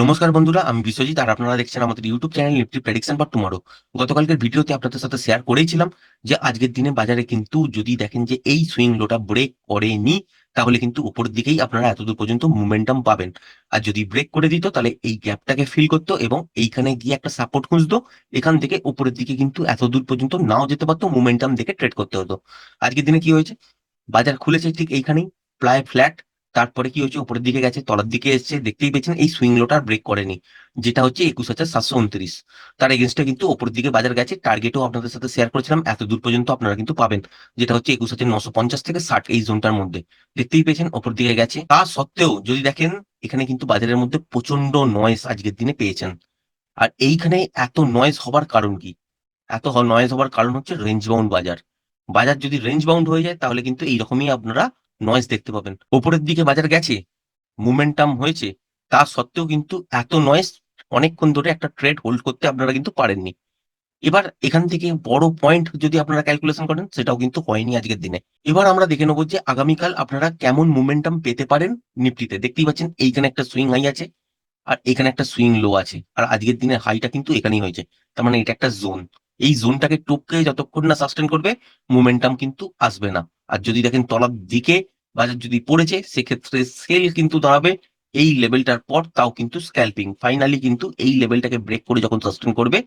নমস্কার বন্ধুরা, আমি বিশ্বজিৎ আর আপনারা দেখছেন আমাদের YouTube channel nifty prediction for tomorrow গতকালকের ভিডিওতে আপনাদের সাথে শেয়ার করেছিলাম যে আজকের দিনে বাজারে কিন্তু যদি দেখেন যে এই সুইং লোটা ব্রেক করেনি, তাহলে কিন্তু উপরের দিকেই আপনারা এতদূর পর্যন্ত মোমেন্টাম পাবেন। আর যদি ব্রেক করে দিত, তাহলে এই গ্যাপটাকে ফিল করতো এবং এইখানে গিয়ে একটা সাপোর্ট খুঁজতো, এখান থেকে উপরের দিকে কিন্তু এতদূর পর্যন্ত নাও যেতে পারতো মোমেন্টাম দেখে ট্রেড করতে হতো। আজকের দিনে কি হয়েছে? বাজার খুলেছে ঠিক এইখানেই, প্রায় ফ্ল্যাট তারপরে কি হচ্ছে উপরের দিকে গেছে, তলার দিকে এসছে, দেখতেই পেয়েছেন, এই সুইং লোটার ব্রেক করেনি। যেটা হচ্ছে একুশ হাজার সাতশো উনত্রিশ। তার এগেনস্টে কিন্তু উপরের দিকে বাজার গেছে। টার্গেটও আপনাদের সাথে শেয়ার করেছিলাম, এত দূর পর্যন্ত আপনারা কিন্তু পাবেন। যেটা হচ্ছে একুশ হাজার নশো পঞ্চাশ থেকে ষাট এই জোনটার মধ্যে। দেখতেই পেয়েছেন উপর দিকে গেছে। তা সত্ত্বেও যদি দেখেন, এখানে কিন্তু বাজারের মধ্যে প্রচণ্ড নয়েস আজকের দিনে পেয়েছেন। আর এইখানে এত নয়েজ হবার কারণ কি? এত নয়েজ হবার কারণ হচ্ছে রেঞ্জ বাউন্ড বাজার। বাজার যদি রেঞ্জ বাউন্ড হয়ে যায়, তাহলে কিন্তু এইরকমই আপনারা নয়েজ দেখতে পাবেন। ওপরের দিকে বাজার গেছে মুমেন্টাম হয়েছে, তা সত্ত্বেও কিন্তু এত নয়েজ অনেকক্ষণ ধরে একটা ট্রেড হোল্ড করতে আপনারা কিন্তু পারেননি। এবার এখান থেকে বড় পয়েন্ট যদি আপনারা ক্যালকুলেশন করেন, সেটাও কিন্তু হয়নি আজকের দিনে। এবার আমরা দেখে নেব যে আগামীকাল আপনারা কেমন মুমেন্টাম পেতে পারেন নিফটিতে। দেখতেই পাচ্ছেন এইখানে একটা সুইং হাই আছে আর এখানে একটা সুইং লো আছে। আর আজকের দিনে হাইটা কিন্তু এখানেই হয়েছে। তার মানে এটা একটা জোন এই জোনটাকে টপকে যতক্ষণ না সাস্টেন করবে মোমেন্টাম কিন্তু আসবে না। আর যদি দেখেন তলার দিকে বাজার যদি পড়েছে সেক্ষেত্রে সেল কিন্তু দাঁড়াবে এই লেভেলটার পর তাও কিন্তু স্ক্যাল্পিং ফাইনালি কিন্তু এই লেভেলটাকে ব্রেক করে যখন সাস্টেন করবে,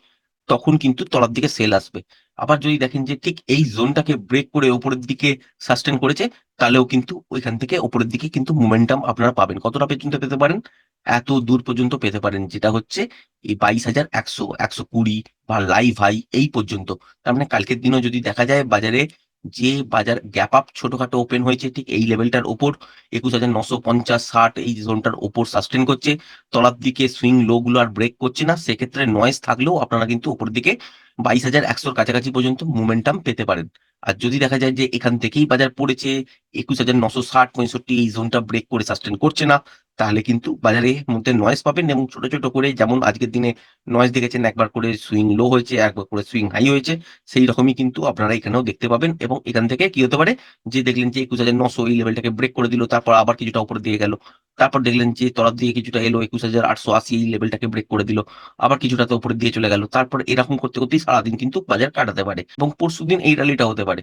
তখন কিন্তু তলার দিকে সেল আসবে। আবার যদি দেখেন যে ঠিক এই জোনটাকে ব্রেক করে ওপরের দিকে সাস্টেন করেছে, তাহলেও কিন্তু ওইখান থেকে ওপরের দিকে কিন্তু মোমেন্টাম আপনারা পাবেন। কতটা পর্যন্ত পেতে পারেন? এত দূর পর্যন্ত পেতে পারেন, যেটা হচ্ছে এই বাইশ হাজার একশো একশো কুড়ি বা লাইভ হাই এই পর্যন্ত। তার মানে কালকের দিনও যদি দেখা যায় বাজারে যে বাজার গ্যাপ আপ ছোটখাটো ওপেন হয়েছে ঠিক এই লেভেলটার ওপর, একুশ হাজার নশো পঞ্চাশ ষাট এই জোনটার ওপর সাস্টেন করছে। তলার দিকে সুইং লো গুলো আর ব্রেক করছে না, সেক্ষেত্রে নয়েজ থাকলেও আপনারা কিন্তু ওপর দিকে বাইশ হাজার একশোর কাছাকাছি পর্যন্ত মোমেন্টাম পেতে পারেন। আর যদি দেখা যায় যে এখান থেকেই বাজার পড়েছে, একুশ হাজার নশো ষাট পঁয়ষট্টি এই জোনটা ব্রেক করে সাস্টেন করছে না তাহলে কিন্তু বাজারে মধ্যে নয়েজ পাবেন এবং ছোট ছোট করে যেমন আজকের দিনে নয়েজ দেখেছেন, একবার করে সুইং লো হয়েছে, একবার করে সুইং হাই হয়েছে, সেই রকমই কিন্তু আপনারা এখানেও দেখতে পাবেন এবং এখান থেকে কি হতে পারে যে দেখলেন যে একুশ হাজার নশো এই লেভেলটাকে ব্রেক করে দিল, তারপর আবার কিছুটা উপরে দিয়ে গেল, তারপর দেখলেন যে তলার দিয়ে কিছুটা এলো, একুশ হাজার আটশো আশি এই লেভেলটাকে ব্রেক করে দিল, আবার কিছুটা তো উপরে দিয়ে চলে গেল, তারপর এরকম করতে, করতেই সারাদিন কিন্তু বাজার কাটাতে পারে এবং পরশু দিন এই র্যালিটা হতে পারে।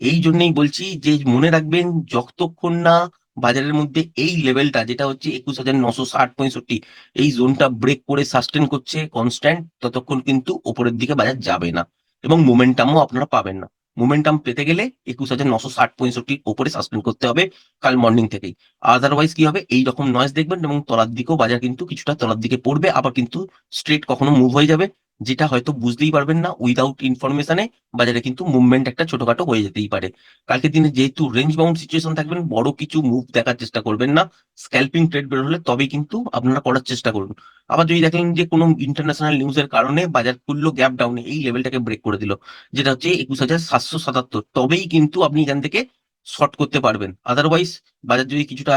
এই জন্যই বলছি যে মনে রাখবেন, যতক্ষণ না বাজারের মধ্যে এই লেভেলটা যেটা হচ্ছে একুশ হাজার নশো ষাট পঁয়ষট্টি, এই জোনটা ব্রেক করে সাস্টেন করছে কনস্ট্যান্ট ততক্ষণ কিন্তু ওপরের দিকে বাজার যাবে না এবং মোমেন্টামও আপনারা পাবেন না। মোমেন্টাম পেতে গেলে একুশ হাজার নশো ষাট পঁয়ষট্টির ওপরে সাসপেন্ড করতে হবে কাল মর্নিং থেকেই। আদারওয়াইজ কি হবে? এই রকম নয়েজ দেখবেন এবং তলার দিকেও বাজার কিন্তু কিছুটা তলার দিকে পড়বে, আবার কিন্তু স্ট্রেট কখনো মুভ হয়ে যাবে। যেটা হয়তো বুঝতেই পারবেন না উইদাউট ইনফরমেশনে বাজারে কিন্তু মুভমেন্ট একটা ছোটখাটো হয়ে যেতেই পারে। কালকের দিনে যেহেতু রেঞ্জ বাউন্ড সিচুয়েশন থাকবেন, বড় কিছু মুভ দেখার চেষ্টা করবেন না। স্ক্যাল্পিং ট্রেড বের হলে তবেই কিন্তু আপনারা করার চেষ্টা করুন। আবার যদি দেখেন যে কোনো ইন্টারন্যাশনাল নিউজের কারণে বাজার খুললো গ্যাপ ডাউনে এই লেভেলটাকে ব্রেক করে দিল, যেটা হচ্ছে একুশ হাজার সাতশো সাতাত্তর। তবেই কিন্তু আপনি এখান থেকে শর্ট করতে পারবেন। আদারওয়াইজ বাজার যদি কিছুটা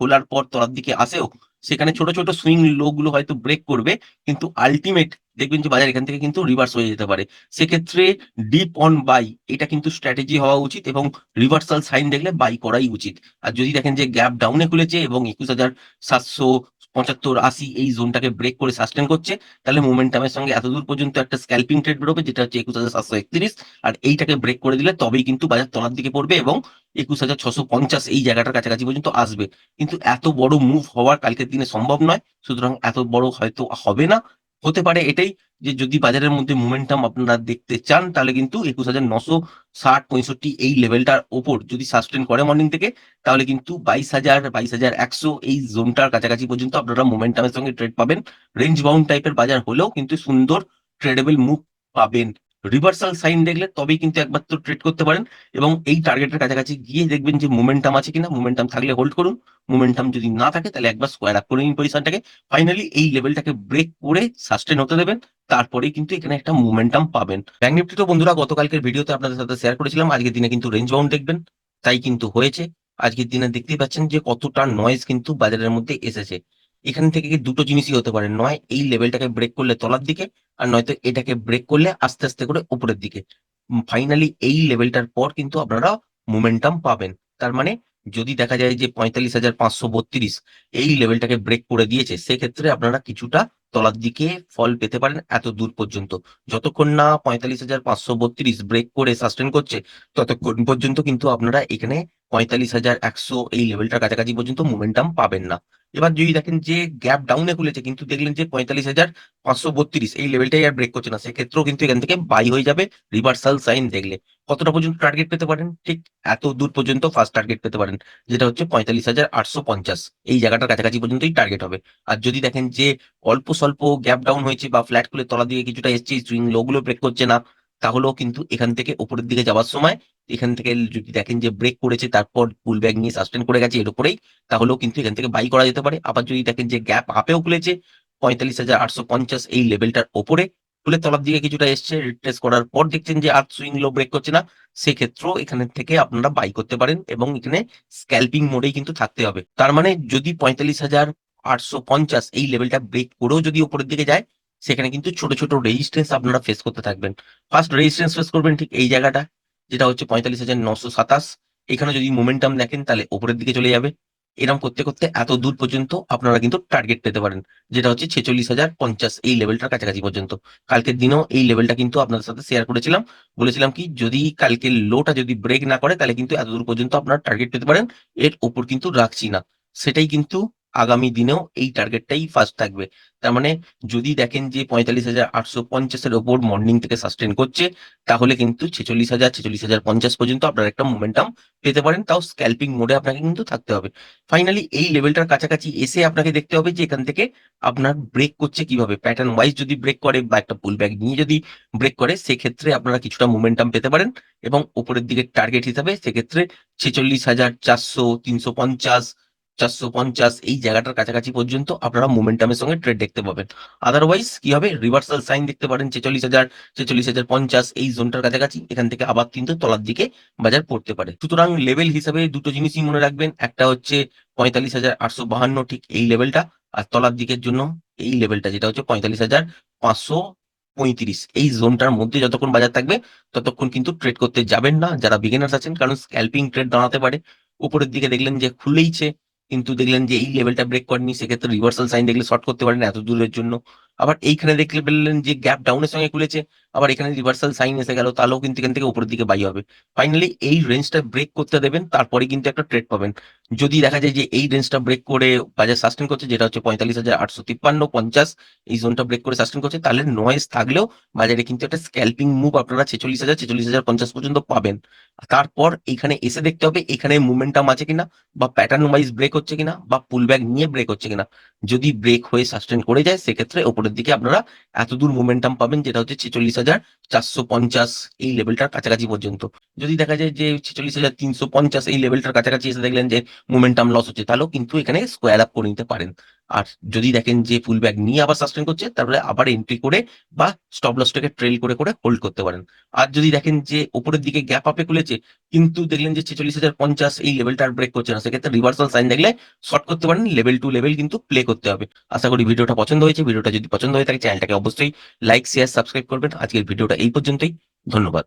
খোলার পর তলার দিকে আসেও সেখানে ছোট ছোট সুইং লো গুলো হয়তো ব্রেক করবে, কিন্তু আলটিমেট দেখবেন যে বাজার এখান থেকে কিন্তু রিভার্স হয়ে যেতে পারে। সেক্ষেত্রে ডিপ অন বাই এটা কিন্তু স্ট্র্যাটেজি হওয়া উচিত এবং রিভার্সাল সাইন দেখলে বাই করাই উচিত। আর যদি দেখেন যে গ্যাপ ডাউনে খুলেছে এবং একুশ হাজার সাতশো পঁচাত্তর আশি এই জোনটাকে ব্রেক করে সাস্টেন করছে, তাহলে মোমেন্টামের সঙ্গে এতদূর পর্যন্ত একটা স্ক্যাল্পিং ট্রেড বেরোবে, যেটা হচ্ছে একুশ হাজার সাতশো একত্রিশ। আর এইটাকে ব্রেক করে দিলে তবেই কিন্তু বাজার তলার দিকে পড়বে এবং একুশ হাজার ছশো পঞ্চাশ এই জায়গাটার কাছাকাছি পর্যন্ত আসবে। কিন্তু এত বড় মুভ হওয়ার কালকের দিনে সম্ভব নয়, সুতরাং এত বড় হয়তো হবে না। হতে পারে এটাই যে যদি বাজারের মধ্যে মোমেন্টাম আপনারা দেখতে চান, তাহলে কিন্তু একুশ হাজার নশো ষাট পঁয়ষট্টি এই লেভেলটার ওপর যদি সাস্টেন করে মর্নিং থেকে, তাহলে কিন্তু বাইশ হাজার বাইশ হাজার একশো এই জোনটার কাছাকাছি পর্যন্ত আপনারা মোমেন্টামের সঙ্গে ট্রেড পাবেন। রেঞ্জ বাউন্ড টাইপের বাজার হলেও কিন্তু সুন্দর ট্রেডেবল মুভ পাবেন। রিভার্সাল সাইন দেখলে তবেই কিন্তু তো ট্রেড করতে পারেন এবং এই টার্গেটের কাছাকাছি গিয়ে দেখবেন যে মোমেন্টাম আছে কিনা মোমেন্টাম থাকলে হোল্ড করুন মোমেন্টাম যদি না থাকে তাহলে একবার স্কোয়ার আপ করে নিন পজিশনটাকে। ফাইনালি এই লেভেলটাকে ব্রেক করে সাস্টেন হতে দেবেন তারপরে কিন্তু এখানে একটা মোমেন্টাম পাবেন। ব্যাংক নিফটি তো বন্ধুরা গতকালকের ভিডিওতে আপনাদের সাথে শেয়ার করেছিলাম, আজকের দিনে কিন্তু রেঞ্জ বাউন্ড দেখবেন, তাই কিন্তু হয়েছে। আজকের দিনে দেখতেই পাচ্ছেন যে কতটা নয়েজ কিন্তু বাজারের মধ্যে এসেছে। এখান থেকে দুটো জিনিসই হতে পারে। নয়, এই লেভেলটাকে ব্রেক করলে তলার দিকে আর নয়তো এটাকে ব্রেক করলে আস্তে আস্তে করে উপরের দিকে। ফাইনালি এই লেভেলটার পর কিন্তু আপনারা মোমেন্টাম পাবেন। তার মানে যদি দেখা যায় যে পঁয়তাল্লিশ হাজার পাঁচশো বত্রিশ এই লেভেলটাকে ব্রেক করে দিয়েছে, সেক্ষেত্রে আপনারা কিছুটা তলার দিকে ফল পেতে পারেন এত দূর পর্যন্ত। যতক্ষণ না পঁয়তাল্লিশ হাজার পাঁচশো বত্রিশ ব্রেক করে সাস্টেন করছে, ততক্ষণ পর্যন্ত কিন্তু আপনারা এখানে পঁয়তাল্লিশ হাজার একশো এই লেভেলটার কাছাকাছি পর্যন্ত মোমেন্টাম পাবেন না। এবার যদি দেখেন যে গ্যাপ ডাউনে খুলেছে, কিন্তু দেখলেন যে পঁয়তাল্লিশ হাজার পাঁচশো বত্রিশ, এই লেভেলটাই আর ব্রেক করছে না। সেক্ষেত্রেও কিন্তু এখান থেকে বাই হয়ে যাবে রিভার্সাল সাইন দেখলে। কতটা পর্যন্ত টার্গেট পেতে পারেন? ঠিক এত দূর পর্যন্ত ফার্স্ট টার্গেট পেতে পারেন, যেটা হচ্ছে পঁয়তাল্লিশ হাজার আটশো পঞ্চাশ। এই জায়গাটার কাছাকাছি পর্যন্তই টার্গেট হবে। আর যদি দেখেন যে অল্প স্বল্প গ্যাপ ডাউন হয়েছে বা ফ্ল্যাট খুলে তলা দিয়ে কিছুটা এসছে সুইং লোগুলো ব্রেক করছে না, তাহলেও কিন্তু এখান থেকে উপরের দিকে যাওয়ার সময় এখান থেকে যদি দেখেন যে ব্রেক করেছে, তারপর পুল ব্যাগ নিয়ে সাস্টেন করে গেছে, এর উপরেই, তাহলেও কিন্তু এখান থেকে বাই করা যেতে পারে। আবার যদি দেখেন যে গ্যাপ আপেও খুলেছে, পঁয়তাল্লিশ হাজার আটশো পঞ্চাশ এই লেভেলটার ওপরে খুলে তলার দিকে কিছুটা এসছে রিট্রেস করার পর দেখছেন যে আর সুইং লো ব্রেক করছে না, সেক্ষেত্রেও এখানে থেকে আপনারা বাই করতে পারেন এবং এখানে স্ক্যাল্পিং মোডেই কিন্তু থাকতে হবে। তার মানে যদি পঁয়তাল্লিশ হাজার আটশো পঞ্চাশ এই লেভেলটা ব্রেক করেও যদি উপরের দিকে যায়, সেখানে কিন্তু ছোট ছোট রেজিস্ট্যান্স আপনারা ফেস করতে থাকবেন। ফার্স্ট রেজিস্ট্যান্স ফেস করবেন ঠিক এই জায়গাটা। যেটা হচ্ছে পঁয়তাল্লিশ হাজার নশো সাতাশ। এখানে যদি মোমেন্টাম দেখেন, তাহলে উপরের দিকে চলে যাবে। এরকম করতে করতে এত দূর পর্যন্ত আপনারা কিন্তু টার্গেট পেতে পারেন, যেটা হচ্ছে ছেচল্লিশ হাজার পঞ্চাশ এই লেভেলটার কাছাকাছি পর্যন্ত। কালকের দিনেও এই লেভেলটা কিন্তু আপনাদের সাথে শেয়ার করেছিলাম। বলেছিলাম কি, যদি কালকে লোটা যদি ব্রেক না করে, তাহলে কিন্তু এত দূর পর্যন্ত আপনারা টার্গেট পেতে পারেন। এর উপর কিন্তু রাখছি না। সেটাই কিন্তু আগামী দিনেও এই টার্গেটটাই ফার্স্ট থাকবে। তার মানে যদি দেখেন যে পঁয়তাল্লিশ হাজার আটশো পঞ্চাশের ওপর মর্নিং থেকে সাস্টেন করছে, তাহলে কিন্তু ছেচল্লিশ হাজার ছেচল্লিশ হাজার পঞ্চাশ পর্যন্ত আপনার একটা মোমেন্টাম পেতে পারেন। তাও স্ক্যাল্পিং মোডে আপনাকে কিন্তু থাকতে হবে। ফাইনালি এই লেভেলটার কাছাকাছি এসে আপনাকে দেখতে হবে যে এখান থেকে আপনার ব্রেক করছে কীভাবে। প্যাটার্ন ওয়াইজ যদি ব্রেক করে বা একটা পুল ব্যাক নিয়ে যদি ব্রেক করে, সেক্ষেত্রে আপনারা কিছুটা মোমেন্টাম পেতে পারেন এবং উপরের দিকে টার্গেট হিসাবে সেক্ষেত্রে ছেচল্লিশ হাজার চারশো, তিনশো পঞ্চাশ চারশো পঞ্চাশ এই জায়গাটার কাছাকাছি পর্যন্ত আপনারা মোমেন্টামের সঙ্গে ট্রেড দেখতে পাবেন। আদারওয়াইজ কি হবে? রিভার্সাল সাইন দেখতে পারেন, ছেচল্লিশ হাজার ছেচল্লিশ হাজার পঞ্চাশ এই জোনটার কাছাকাছি। এখান থেকে আবার কিন্তু তলার দিকে বাজার পড়তে পারে। সুতরাং লেভেল হিসাবে দুটো জিনিসই মনে রাখবেন। একটা হচ্ছে পঁয়তাল্লিশ হাজার আটশো বাহান্ন, ঠিক এই লেভেলটা আর তলার দিকের জন্য এই লেভেলটা যেটা হচ্ছে পঁয়তাল্লিশ হাজার পাঁচশো পঁয়ত্রিশ। এই জোনটার মধ্যে যতক্ষণ বাজার থাকবে, ততক্ষণ কিন্তু ট্রেড করতে যাবেন না। যারা বিগিনার্স আছেন, কারণ স্ক্যাল্পিং ট্রেড দাঁড়াতে পারে। উপরের দিকে দেখলেন যে খুলেইছে কিন্তু দেখলেন যে এই লেভেলটা ব্রেক করেনি সেক্ষেত্রে রিভার্সাল সাইন দেখলে শর্ট করতে পারেন এত দূরের জন্য। আবার এইখানে দেখলে বললেন যে গ্যাপ ডাউনের সঙ্গে খুলেছে, আবার এখানে রিভার্সাল সাইন এসে গেল, তাহলেও কিন্তু এখান থেকে উপরের দিকে বাই হবে। ফাইনালি এই রেঞ্জটা ব্রেক করতে দেবেন, তারপরে কিন্তু একটা ট্রেড পাবেন। যদি দেখা যায় যে এই রেঞ্জটা ব্রেক করে বাজার সাস্টেন করছে, যেটা হচ্ছে পঁয়তাল্লিশ হাজার আটশো তিপ্পান্ন পঞ্চাশ, এই জোনটা ব্রেক করে সাস্টেন করছে, তাহলে নয়েজ থাকলেও বাজারে কিন্তু একটা স্ক্যাল্পিং মুভ আপনারা ছেচল্লিশ হাজার ছেচল্লিশ হাজার পঞ্চাশ পর্যন্ত পাবেন। তারপর এখানে এসে দেখতে হবে, এখানে মুভমেন্টাম আছে কিনা, বা প্যাটার্ন ওয়াইজ ব্রেক হচ্ছে কিনা, বা পুল ব্যাক নিয়ে ব্রেক হচ্ছে কিনা। যদি ব্রেক হয়ে সাস্টেন করে যায়, সেক্ষেত্রে ওপরের দিকে আপনারা এতদূর মোমেন্টাম পাবেন, যেটা হচ্ছে ছেচল্লিশ হাজার চারশো পঞ্চাশ এই লেভেলটার কাছাকাছি পর্যন্ত। যদি দেখা যায় যে ছেচল্লিশ হাজার তিনশো পঞ্চাশ এই লেভেলটার কাছাকাছি এসে দেখলেন যে মোমেন্টাম লস হচ্ছে, তাহলেও কিন্তু এখানে স্কোয়ার আপ করে নিতে পারেন। আর যদি দেখেন যে ফুল ব্যাগ নিয়ে আবার সাস্টেন করছে তারপরে আবার এন্ট্রি করে বা স্টপ লসটাকে ট্রেল করে করে হোল্ড করতে পারেন। আর যদি দেখেন যে উপরের দিকে গ্যাপ আপে খুলেছে, কিন্তু দেখলেন যে ছেচল্লিশ হাজার পঞ্চাশ এই লেভেলটা আর ব্রেক করছে না, সেক্ষেত্রে রিভার্সাল সাইন দেখলে শর্ট করতে পারেন লেভেল টু লেভেল কিন্তু প্লে করতে হবে। আশা করি ভিডিওটা পছন্দ হয়েছে, ভিডিওটা যদি পছন্দ হয়ে থাকে চ্যানেলটাকে অবশ্যই লাইক শেয়ার সাবস্ক্রাইব করবেন। আজকের ভিডিওটা এই পর্যন্তই ধন্যবাদ।